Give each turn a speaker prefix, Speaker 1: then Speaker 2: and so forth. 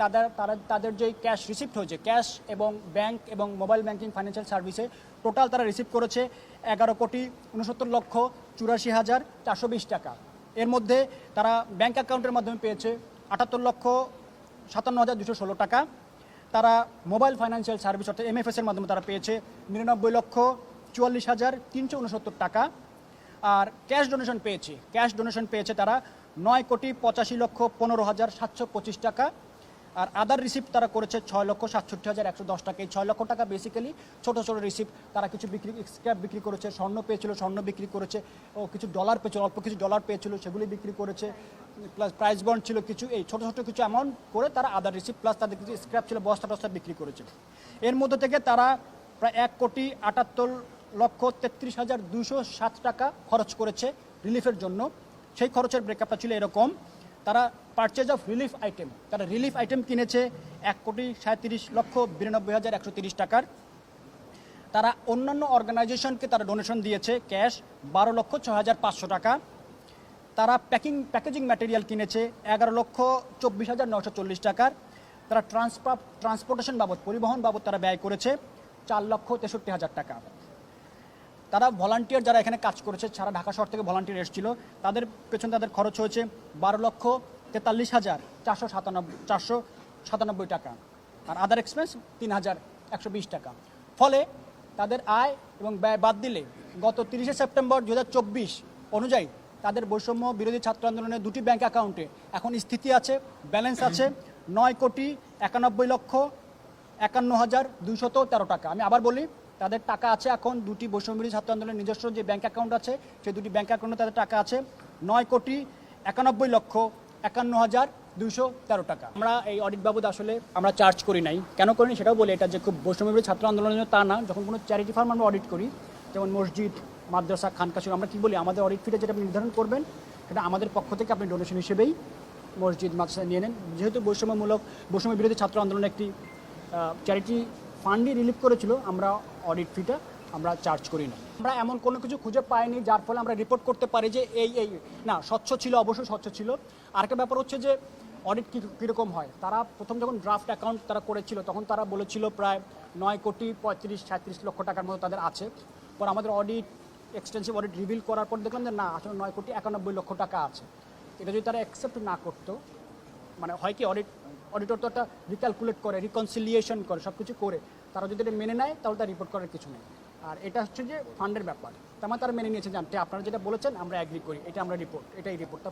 Speaker 1: তাদের, তারা, তাদের যে ক্যাশ রিসিপ্ট হয়েছে ক্যাশ এবং ব্যাংক এবং মোবাইল ব্যাংকিং ফাইন্যান্সিয়াল সার্ভিসে টোটাল তারা রিসিভ করেছে এগারো কোটি উনসত্তর লক্ষ চুরাশি হাজার চারশো বিশ টাকা। এর মধ্যে তারা ব্যাংক অ্যাকাউন্টের মাধ্যমে পেয়েছে আটাত্তর লক্ষ সাতান্ন হাজার দুশো ষোলো টাকা। তারা মোবাইল ফাইন্যান্সিয়াল সার্ভিস অর্থাৎ এমএফএস এর মাধ্যমে তারা পেয়েছে নিরানব্বই লক্ষ চুয়াল্লিশ হাজার তিনশো উনসত্তর টাকা। আর ক্যাশ ডোনেশন পেয়েছে ক্যাশ ডোনেশন পেয়েছে তারা নয় কোটি পঁচাশি লক্ষ পনেরো হাজার সাতশো পঁচিশ টাকা। আর আদার রিসিপ্ট তারা করেছে ছয় লক্ষ সাতষট্টি হাজার একশো দশ টাকা। এই ছয় লক্ষ টাকা বেসিক্যালি ছোটো ছোটো রিসিপ্ট তারা কিছু বিক্রি স্ক্র্যাপ বিক্রি করেছে, স্বর্ণ পেয়েছিল, স্বর্ণ বিক্রি করেছে, ও কিছু ডলার পেয়েছিল, অল্প কিছু ডলার পেয়েছিল, সেগুলি বিক্রি করেছে প্লাস প্রাইস বন্ড ছিল কিছু, এই ছোটো ছোটো কিছু অ্যামাউন্ট করে তারা আদার রিসিপ্ট প্লাস তাদের কিছু স্ক্র্যাপ ছিল, বস্তা টস্তা বিক্রি করেছে। এর মধ্যে থেকে তারা প্রায় এক কোটি আটাত্তর লক্ষ তেত্রিশ হাজার দুশো সাত টাকা খরচ করেছে রিলিফের জন্য। সেই খরচের ব্রেকআপটা ছিল এরকম। তারা পারচেজ অফ রিলিফ আইটেম তারা রিলিফ আইটেম কিনেছে এক কোটি সাঁত্রিশ লক্ষ বিরানব্বই হাজার একশো তিরিশ টাকার। তারা অন্যান্য অর্গানাইজেশনকে তারা ডোনেশন দিয়েছে ক্যাশ বারো লক্ষ ছ হাজার পাঁচশো টাকা। তারা প্যাকিং প্যাকেজিং ম্যাটেরিয়াল কিনেছে এগারো লক্ষ চব্বিশ হাজার নশো চল্লিশ টাকার। তারা ট্রান্সপোর্ট ট্রান্সপোর্টেশন বাবদ, পরিবহন বাবদ তারা ব্যয় করেছে চার লক্ষ তেষট্টি হাজার টাকা। তারা ভলান্টিয়ার যারা এখানে কাজ করেছে, সারা ঢাকা শহর থেকে ভলান্টিয়ার এসেছিল, তাদের পেছনে তাদের খরচ হয়েছে বারো লক্ষ তেতাল্লিশ হাজার চারশো সাতানব্বই চারশো সাতানব্বই টাকা। আর আদার এক্সপেন্স তিন হাজার একশো বিশ টাকা। ফলে তাদের আয় এবং ব্যয় বাদ দিলে গত তিরিশে সেপ্টেম্বর দু হাজার চব্বিশ অনুযায়ী তাদের বৈষম্য বিরোধী ছাত্র আন্দোলনের দুটি ব্যাংক অ্যাকাউন্টে এখন স্থিতি আছে ব্যালেন্স আছে নয় কোটি একানব্বই লক্ষ একান্ন হাজার দুইশত তেরো টাকা। আমি আবার বলি তাদের টাকা আছে এখন দুটি বৈষম্যবিরোধী ছাত্র আন্দোলনের নিজস্ব যে ব্যাংক অ্যাকাউন্ট আছে, সেই দুটি ব্যাংক অ্যাকাউন্টে তাদের টাকা আছে নয় কোটি একানব্বই লক্ষ একান্ন হাজার দুইশো তেরো টাকা। আমরা এই অডিট বাবদ আসলে আমরা চার্জ করি নাই। কেন করিনি সেটাও বলি, এটা যে খুব বৈষম্যবিরোধী ছাত্র আন্দোলনের জন্য তা না। যখন কোনো চ্যারিটি ফার্ম আমরা অডিট করি, যেমন মসজিদ, মাদ্রাসা খানকাশির আমরা কি বলি, আমাদের অডিট ফিটা যেটা আপনি নির্ধারণ করবেন, সেটা আমাদের পক্ষ থেকে আপনি ডোনেশন হিসেবেই মসজিদ, মাদ্রাসা নিয়ে নেন। যেহেতু বৈষম্যমূলক বৈষম্য বিরোধী ছাত্র আন্দোলনের একটি চ্যারিটি ফান্ডই রিলিভ করেছিল, আমরা অডিট ফিটা আমরা চার্জ করি না। আমরা এমন কোনো কিছু খুঁজে পাইনি, যার ফলে আমরা রিপোর্ট করতে পারি যে এই এই, না, স্বচ্ছ ছিল, অবশ্যই স্বচ্ছ ছিল। আরেকটা ব্যাপার হচ্ছে যে অডিট কী, কীরকম হয়? তারা প্রথম যখন ড্রাফট অ্যাকাউন্ট তারা করেছিল, তখন তারা বলেছিল প্রায় নয় কোটি পঁয়ত্রিশ, সাঁত্রিশ লক্ষ টাকার মতো তাদের আছে। পর আমাদের অডিট এক্সটেন্সিভ অডিট রিভিল করার পর দেখলাম যে না, আসলে নয় কোটি একানব্বই লক্ষ টাকা আছে। এটা যদি তারা অ্যাকসেপ্ট না করতো মানে হয় কি অডিট অডিটর তো একটা রিক্যালকুলেট করে রিকনসিলিয়েশন করে সব কিছু করে। তারা যদি এটা মেনে নেয়, তাহলে তার রিপোর্ট করার কিছু নেই। আর এটা হচ্ছে যে ফান্ডের ব্যাপার। তার মানে তারা মেনে নিয়েছে জানতে আপনারা যেটা বলেছেন, আমরা অ্যাগ্রি করি। এটা আমরা রিপোর্ট এটাই রিপোর্টটা